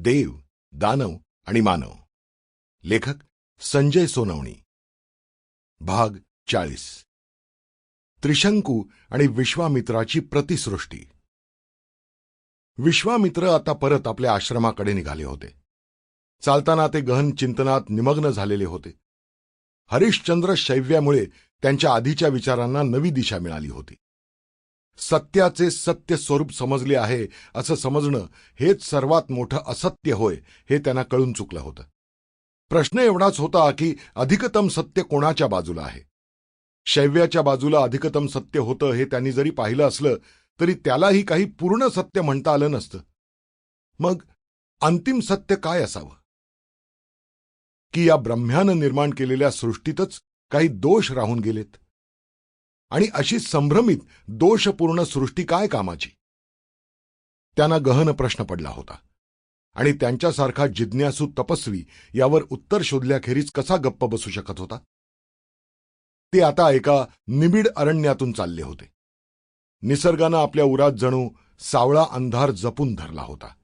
देव दानव आणि मानव. लेखक संजय सोनवणी. भाग चाळीस. त्रिशंकू आणि विश्वामित्राची प्रतिसृष्टी. विश्वामित्र आता परत आपल्या आश्रमाकडे निघाले होते. चालताना ते गहन चिंतनात निमग्न झालेले होते. हरिश्चंद्र शैव्यामुळे त्यांच्या आधीच्या विचारांना नवी दिशा मिळाली होती. सत्याचे सत्य स्वरूप समजले आहे असं समजणं हेच सर्वात मोठं असत्य होय हे त्यांना कळून चुकलं होतं. प्रश्न एवढाच होता की अधिकतम सत्य कोणाच्या बाजूला आहे? शैव्याच्या बाजूला अधिकतम सत्य होतं हे त्यांनी जरी पाहिलं असलं तरी त्यालाही काही पूर्ण सत्य म्हणता आलं नसतं. मग अंतिम सत्य काय असावं? की या ब्रह्म्यानं निर्माण केलेल्या सृष्टीतच काही दोष राहून गेलेत? आणि अशी संभ्रमित दोषपूर्ण सृष्टी काय कामाची? त्यांना गहन प्रश्न पडला होता. आणि त्यांच्यासारखा जिज्ञासू तपस्वी यावर उत्तर शोधल्याखेरीज कसा गप्प बसू शकत होता? ते आता एका निबिड अरण्यातून चालले होते. निसर्गानं आपल्या उरात जणू सावळा अंधार जपून धरला होता.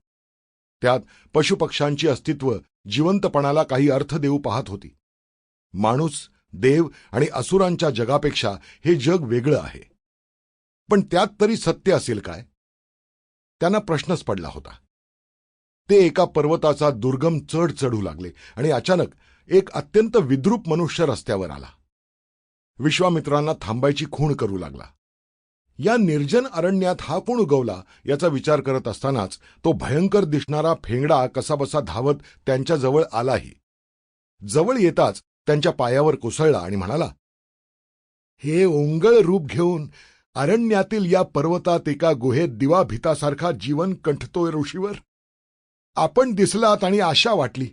त्यात पशुपक्ष्यांची अस्तित्व जिवंतपणाला काही अर्थ देऊ पाहत होती. माणूस देव आणि असुरांच्या जगापेक्षा हे जग वेगळं आहे. पण त्यात तरी सत्य असेल काय? त्यांना प्रश्नच पडला होता. ते एका पर्वताचा दुर्गम चढ चढू लागले आणि अचानक एक अत्यंत विद्रूप मनुष्य रस्त्यावर आला. विश्वामित्रांना थांबायची खूण करू लागला. या निर्जन अरण्यात हा कोण उगवला याचा विचार करत असतानाच तो भयंकर दिसणारा फेंगडा कसाबसा धावत त्यांच्याजवळ आलाही. जवळ येताच त्यांच्या पायावर कोसळला आणि म्हणाला हे ओंगळ रूप घेऊन अरण्यातील या पर्वतात एका गुहेत दिवा भितासारखा जीवन कंठतोय ऋषीवर. आपण दिसलात आणि आशा वाटली.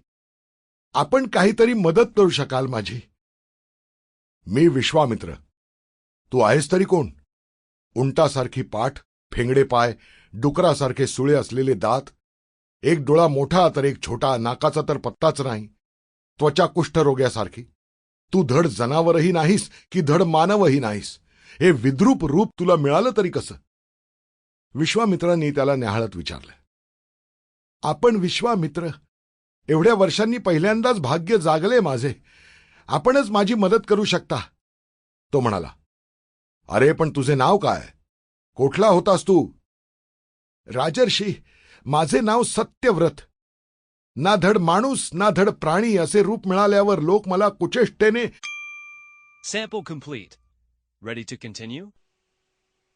आपण काहीतरी मदत करू शकाल माझी. मी विश्वामित्र. तू आहेस तरी कोण? उंटासारखी पाठ फेंगडे पाय डुकरासारखे सुळे असलेले दात. एक डोळा मोठा तर एक छोटा नाकाचा तर पत्ताच नाही. त्वचा कुष्ठरोग्यासारखी तू धड जनावरही नाहीस की धड मानवही नाहीस. हे विद्रूप रूप तुला मिळालं तरी कसं? विश्वामित्रांनी त्याला न्याहाळत विचारलं. आपण विश्वामित्र एवढ्या वर्षांनी पहिल्यांदाच भाग्य जागले माझे. आपणच माझी मदत करू शकता. तो म्हणाला अरे पण तुझे नाव काय? कुठला होतास तू? राजर्षी माझे नाव सत्यव्रत. ना धड माणूस ना धड प्राणी असे रूप मिळाल्यावर लोक मला कुचेष्टेने Sample complete. Ready to continue?